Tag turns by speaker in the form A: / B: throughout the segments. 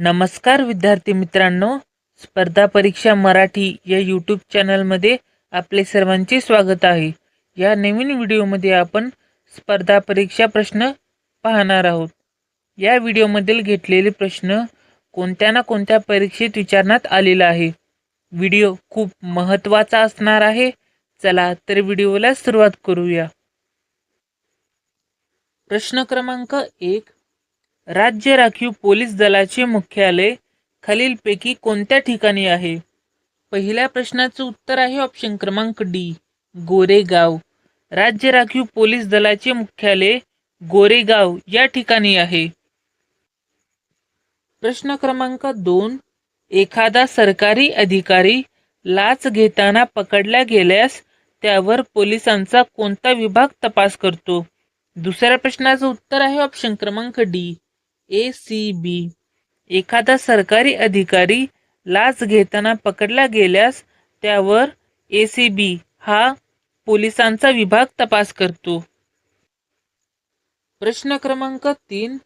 A: नमस्कार विद्यार्थी मित्रांनो. स्पर्धा परीक्षा मराठी या यूट्यूब चॅनलमध्ये आपले सर्वांचे स्वागत आहे. या नवीन व्हिडिओमध्ये आपण स्पर्धा परीक्षा प्रश्न पाहणार आहोत. या व्हिडिओमधील घेतलेले प्रश्न कोणत्या ना कोणत्या परीक्षेत विचारण्यात आलेला आहे. व्हिडिओ खूप महत्त्वाचा असणार आहे. चला तर व्हिडिओला सुरुवात करूया. प्रश्न क्रमांक एक राज्य राखीव पोलीस दलाचे मुख्यालय खालीलपैकी कोणत्या ठिकाणी आहे? पहिल्या प्रश्नाचं उत्तर आहे ऑप्शन क्रमांक डी गोरेगाव. राज्य राखीव पोलीस दलाचे मुख्यालय गोरेगाव या ठिकाणी आहे. प्रश्न क्रमांक दोन एखादा सरकारी अधिकारी लाच घेताना पकडल्या गेल्यास त्यावर पोलिसांचा कोणता विभाग तपास करतो? दुसऱ्या प्रश्नाचं उत्तर आहे ऑप्शन क्रमांक डी ए सी बी एखादा सरकारी अधिकारी लाच घेताना पकडला गेल्यास त्यावर ए सी बी हा पोलिसांचा विभाग तपास करतो. प्रश्न क्रमांक तीन.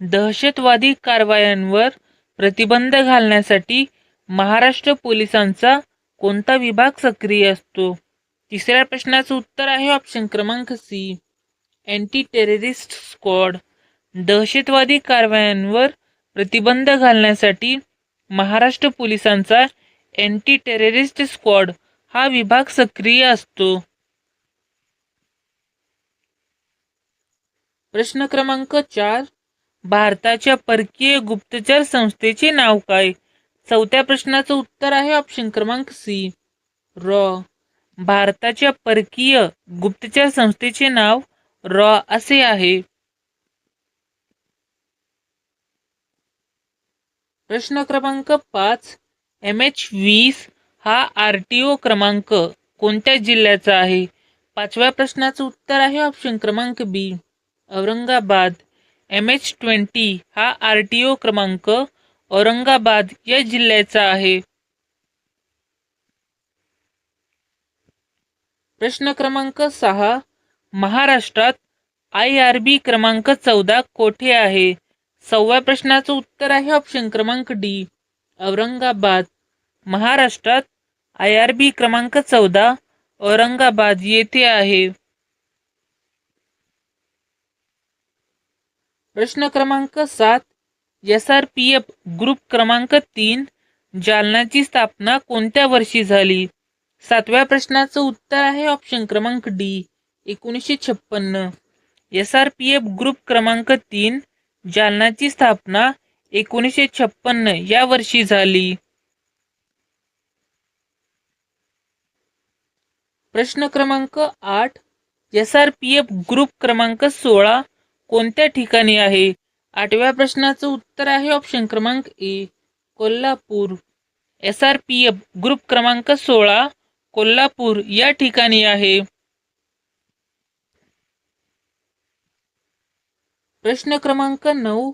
A: दहशतवादी कारवायांवर प्रतिबंध घालण्यासाठी महाराष्ट्र पोलिसांचा कोणता विभाग सक्रिय असतो? तिसऱ्या प्रश्नाचं उत्तर आहे ऑप्शन क्रमांक सी. अँटी टेररिस्ट स्क्वॉड दहशतवादी कारवायांवर प्रतिबंध घालण्यासाठी महाराष्ट्र पोलिसांचा अँटी टेररिस्ट स्क्वॉड हा विभाग सक्रिय असतो. प्रश्न क्रमांक चार. भारताच्या परकीय गुप्तचर संस्थेचे नाव काय? चौथ्या प्रश्नाचं उत्तर आहे ऑप्शन क्रमांक सी रॉ. भारताच्या परकीय गुप्तचर संस्थेचे नाव रॉ असे आहे. प्रश्न क्रमांक पाच. एम एच वीस हा आर टी ओ क्रमांक कोणत्या जिल्ह्याचा आहे? पाचव्या प्रश्नाचं उत्तर आहे ऑप्शन क्रमांक B Aurangabad. M H twenty हा आर टी ओ क्रमांक औरंगाबाद या जिल्ह्याचा आहे. प्रश्न क्रमांक सहा. महाराष्ट्रात आय आर बी क्रमांक चौदा कोठे आहे? सहाव्या प्रश्नाचं उत्तर आहे ऑप्शन क्रमांक डी औरंगाबाद. महाराष्ट्रात आय आर बी क्रमांक चौदा औरंगाबाद येथे आहे. प्रश्न क्रमांक सात S R P F group क्रमांक तीन जालनाची स्थापना कोणत्या वर्षी झाली? सातव्या प्रश्नाचं उत्तर आहे ऑप्शन क्रमांक डी एकोणीसशे छप्पन्न. S R P F group क्रमांक तीन जालनाची स्थापना एकोणीसशे छप्पन्न या वर्षी झाली. प्रश्न क्रमांक आठ S R P F group क्रमांक सोळा कोणत्या ठिकाणी आहे? आठव्या प्रश्नाचं उत्तर आहे ऑप्शन क्रमांक A Kolhapur. S R P F group क्रमांक सोळा कोल्हापूर या ठिकाणी आहे. प्रश्न क्रमांक नऊ.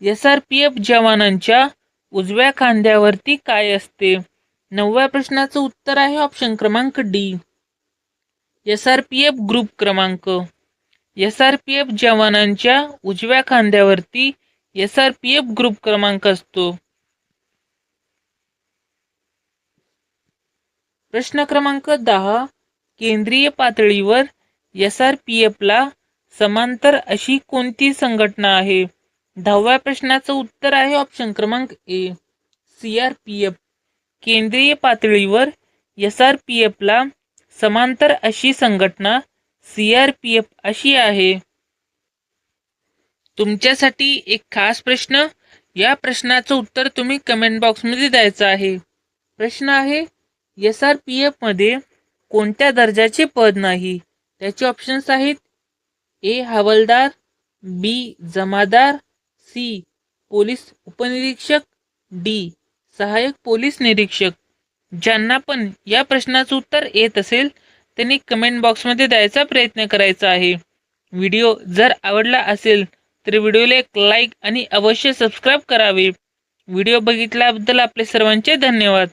A: एस आर पी एफ जवानांच्या उजव्या खांद्यावरती काय असते? नवव्या प्रश्नाचं उत्तर आहे ऑप्शन क्रमांक D S R P F group क्रमांक. एस आर पी एफ जवानांच्या उजव्या खांद्यावरती S R P F group क्रमांक असतो. प्रश्न क्रमांक दहा. केंद्रीय पातळीवर एस आर पी एफला समांतर अशी कोणती संघटना आहे? दहाव्या प्रश्नाचं उत्तर आहे ऑप्शन क्रमांक A C R P F केंद्रीय पातळीवर एस आर पी एफला समांतर अशी संघटना सी आर पी एफ अशी आहे? तुमच्यासाठी एक खास प्रश्न. या प्रश्नाचं उत्तर तुम्ही कमेंट बॉक्समध्ये द्यायचं आहे. प्रश्न आहे एस आर पी एफमध्ये कोणत्या दर्जाचे पद नाही? त्याचे ऑप्शन्स आहेत ए हवालदार बी जमादार सी पोलीस उपनिरीक्षक डी सहाय्यक पोलीस निरीक्षक. ज्यांना पण या प्रश्नाचं उत्तर येत असेल त्यांनी कमेंट बॉक्समध्ये द्यायचा प्रयत्न करायचा आहे. व्हिडिओ जर आवडला असेल तर व्हिडिओला एक लाईक आणि अवश्य सबस्क्राईब करावे. व्हिडिओ बघितल्याबद्दल आपले सर्वांचे धन्यवाद.